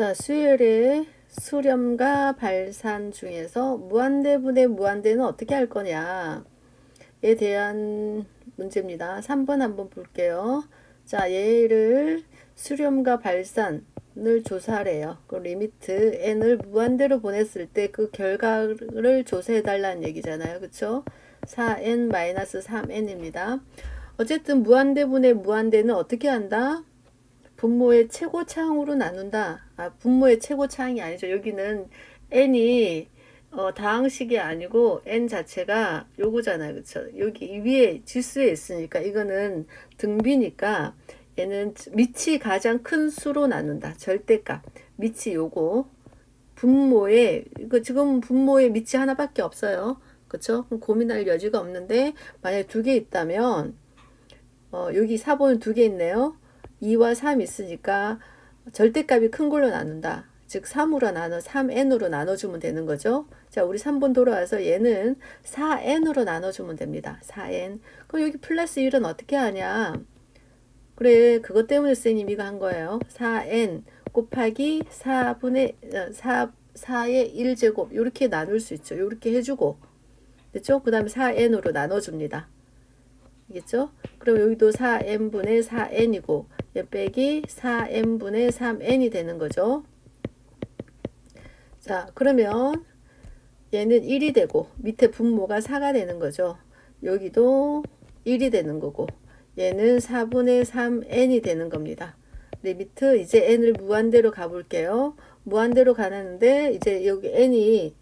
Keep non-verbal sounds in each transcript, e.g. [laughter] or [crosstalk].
자, 수열의 수렴과 발산 중에서 무한대분의 무한대는 어떻게 할 거냐에 대한 문제입니다. 3번 한번 볼게요. 자, 얘를 수렴과 발산을 조사하래요. 그 리미트 n을 무한대로 보냈을 때 그 결과를 조사해 달라는 얘기잖아요. 그쵸? 4n-3n입니다. 어쨌든 무한대분의 무한대는 어떻게 한다? 분모의 최고 차항으로 나눈다. 아, 분모의 최고 차항이 아니죠. 여기는 n이 어, 다항식이 아니고 n 자체가 요거잖아요. 그쵸? 여기 위에 지수에 있으니까 이거는 등비니까 얘는 밑이 가장 큰 수로 나눈다. 절대값. 밑이 요거. 분모에 이거 지금 분모에 밑이 하나밖에 없어요. 그럼 고민할 여지가 없는데 만약에 두 개 있다면 어, 여기 4번은 두 개 있네요. 2와 3 있으니까 절대값이 큰 걸로 나눈다. 즉 3으로 나눠 3n으로 나눠주면 되는 거죠. 자, 우리 3번 돌아와서 얘는 4n으로 나눠주면 됩니다. 4n. 그럼 여기 플러스 1은 어떻게 하냐? 그래, 그것 때문에 선생님 이거 한 거예요. 4n 곱하기 4분의 4, 4의 1제곱 이렇게 나눌 수 있죠. 이렇게 해주고 됐죠? 그 다음에 4n으로 나눠줍니다. 알겠죠? 그럼 여기도 4n분의 4n이고 얘 빼기 4n분의 3n이 되는 거죠. 자, 그러면 얘는 1이 되고 밑에 분모가 4가 되는 거죠. 여기도 1이 되는 거고 얘는 4분의 3n이 되는 겁니다. 리미트 이제 n을 무한대로 가볼게요. 무한대로 가는데 이제 여기 n이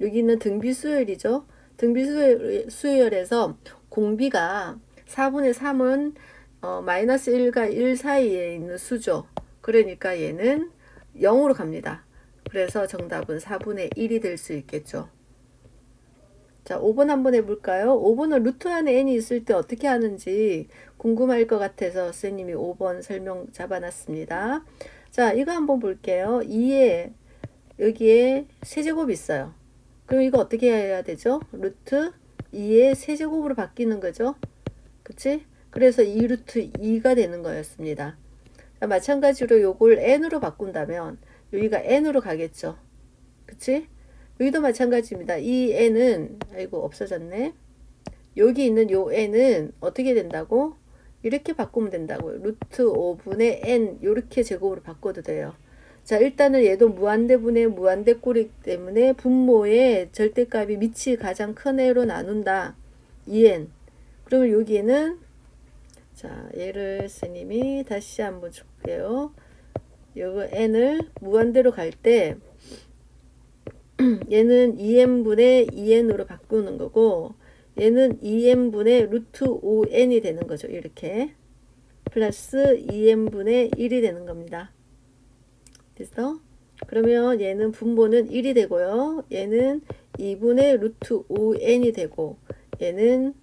여기는 등비 수열이죠. 등비 수열, 수열에서 공비가 4분의 3은 어, 마이너스 1과 1 사이에 있는 수죠. 그러니까 얘는 0으로 갑니다. 그래서 정답은 4분의 1이 될 수 있겠죠. 자, 5번 한번 해볼까요? 5번은 루트 안에 n이 있을 때 어떻게 하는지 궁금할 것 같아서 선생님이 5번 설명 잡아놨습니다. 자, 이거 한번 볼게요. 2에 여기에 세제곱 있어요. 그럼 이거 어떻게 해야 되죠? 루트 2의 세제곱으로 바뀌는 거죠. 그치? 그래서 2루트 2가 되는 거였습니다. 자, 마찬가지로 요걸 n으로 바꾼다면 여기가 n으로 가겠죠. 그치? 여기도 마찬가지입니다. 이 n은 아이고 없어졌네. 여기 있는 요 n은 어떻게 된다고? 이렇게 바꾸면 된다고요. 루트 5분의 n 이렇게 제곱으로 바꿔도 돼요. 자 일단은 얘도 무한대분의 무한대꼴이기 때문에 분모의 절대값이 밑이 가장 큰 애로 나눈다. 2n 그러면 여기에는 자 얘를 스님이 다시 한번 줄게요. 요거 n을 무한대로 갈 때 [clears throat] 얘는 2n분의 2n으로 바꾸는 거고 얘는 2n분의 루트 5n이 되는 거죠. 이렇게 플러스 2n분의 1이 되는 겁니다. 됐어? 그러면 얘는 분모는 1이 되고요. 얘는 2분의 루트 5n이 되고 얘는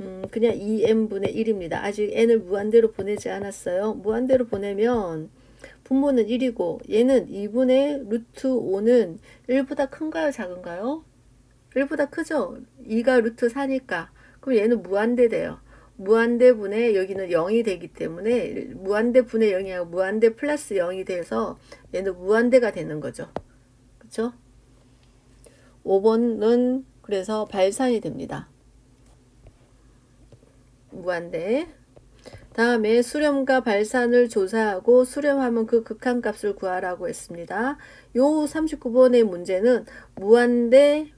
음, 그냥 2n분의 1입니다. 아직 n을 무한대로 보내지 않았어요. 무한대로 보내면 분모는 1이고 얘는 2분의 루트 5는 1보다 큰가요? 작은가요? 1보다 크죠? 2가 루트 4니까 그럼 얘는 무한대 돼요. 무한대 분의 여기는 0이 되기 때문에 무한대 분의 0이 아니고 무한대 플러스 0이 돼서 얘는 무한대가 되는 거죠. 그쵸? 5번은 그래서 발산이 됩니다. 무한대. 다음에 수렴과 발산을 조사하고 수렴하면 그 극한값을 구하라고 했습니다. 요 39번의 문제는 무한대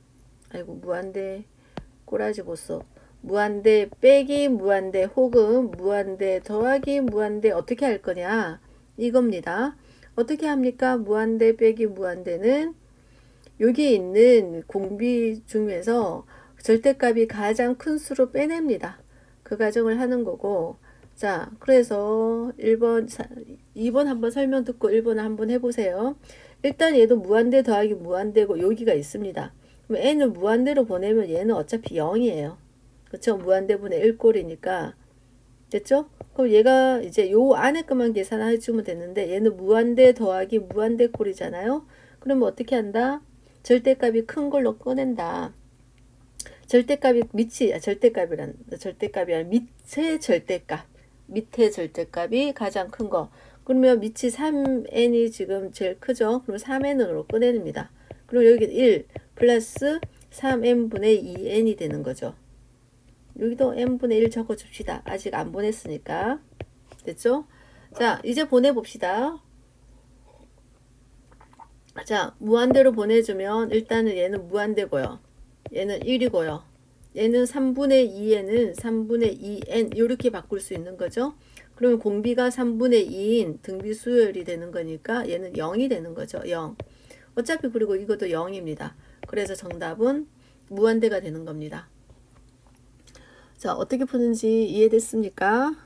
아이고 무한대 꼬라지 보소 무한대 빼기 무한대 혹은 무한대 더하기 무한대 어떻게 할 거냐 이겁니다. 어떻게 합니까? 무한대 빼기 무한대는 여기 있는 공비 중에서 절대값이 가장 큰 수로 빼냅니다. 그 과정을 하는 거고 자 그래서 1번 2번 한번 설명 듣고 1번 한번 해보세요. 일단 얘도 무한대 더하기 무한대고 여기가 있습니다. 그럼 n을 무한대로 보내면 얘는 어차피 0이에요. 그쵸? 무한대분의 1꼴이니까. 됐죠? 그럼 얘가 이제 요 안에 것만 계산해 주면 되는데 얘는 무한대 더하기 무한대 꼴이잖아요. 그러면 어떻게 한다? 절대값이 큰 걸로 꺼낸다. 절대값이 밑이 아, 절대값이란 절대값이 아니라 밑에 절대값 밑에 절대값이 가장 큰 거. 그러면 밑이 3n이 지금 제일 크죠? 그럼 3n으로 꺼내냅니다. 그럼 여기 1 플러스 3n분의 2n이 되는 거죠. 여기도 n분의 1 적어줍시다. 아직 안 보냈으니까. 됐죠? 자, 이제 보내봅시다. 자, 무한대로 보내주면 일단은 얘는 무한대고요. 얘는 1이고요. 얘는 3분의 2에는 3분의 2n 이렇게 바꿀 수 있는 거죠. 그러면 공비가 3분의 2인 등비 수열이 되는 거니까 얘는 0이 되는 거죠. 0. 어차피 그리고 이것도 0입니다. 그래서 정답은 무한대가 되는 겁니다. 자, 어떻게 푸는지 이해됐습니까?